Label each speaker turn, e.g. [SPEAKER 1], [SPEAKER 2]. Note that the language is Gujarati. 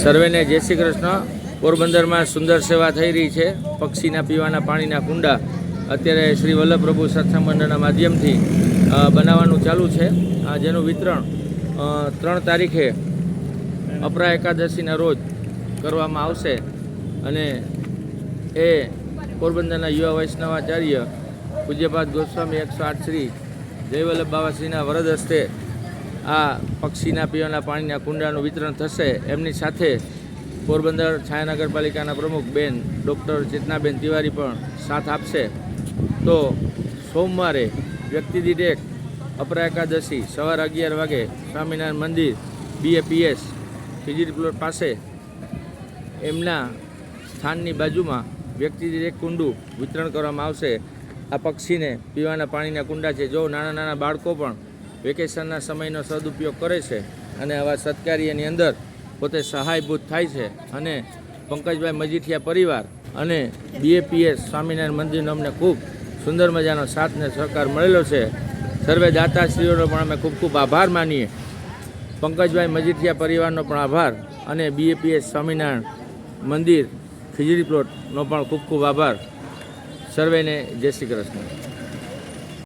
[SPEAKER 1] સર્વેને જય શ્રી કૃષ્ણ. પોરબંદરમાં સુંદર સેવા થઈ રહી છે. પક્ષીના પીવાના પાણીના કુંડા અત્યારે શ્રી વલ્લભ પ્રભુ સત્સંગ મંડળના માધ્યમથી બનાવવાનું ચાલુ છે. જેનું વિતરણ ત્રણ તારીખે અપરા એકાદશીના રોજ કરવામાં આવશે. અને એ પોરબંદરના યુવા વૈષ્ણવાચાર્ય પૂજ્યપાદ ગોસ્વામી એકસો આઠ શ્રી જયવલ્લભ બાવાશ્રીના વરદ હસ્તે આ પક્ષીના પીવાના પાણીના કુંડાનું વિતરણ થશે. એમની સાથે પોરબંદર છાયા નગરપાલિકાના પ્રમુખ બેન ડૉક્ટર ચેતનાબેન તિવારી પણ સાથ આપશે. તો સોમવારે વ્યક્તિ દીઠ એક, અપરા એકાદશી, સવાર અગિયાર વાગે સ્વામિનારાયણ મંદિર બીએપીએસ ફિજીટ પ્લોટ પાસે. એમના સ્થાનની બાજુમાં વ્યક્તિ દીઠ એક કુંડું વિતરણ કરવામાં આવશે. આ પક્ષીને પીવાના પાણીના કુંડા છે. જો નાના નાના બાળકો પણ વેકેશનના સમયનો સદુપયોગ કરે છે અને આવા સત્કાર્યની અંદર પોતે સહાયભૂત થાય છે અને પંકજભાઈ મજીઠિયા પરિવાર અને બીએપીએસ સ્વામિનારાયણ મંદિરનો અમને ખૂબ સુંદર મજાનો સાથ ને સહકાર મળેલો છે. સર્વે દાતાશ્રીઓનો પણ અમે ખૂબ ખૂબ આભાર માનીએ. પંકજભાઈ મજીઠિયા પરિવારનો પણ આભાર અને બીએપીએસ સ્વામિનારાયણ મંદિર ખીજડી પ્લોટનો પણ ખૂબ ખૂબ આભાર. સર્વેને જય શ્રી કૃષ્ણ.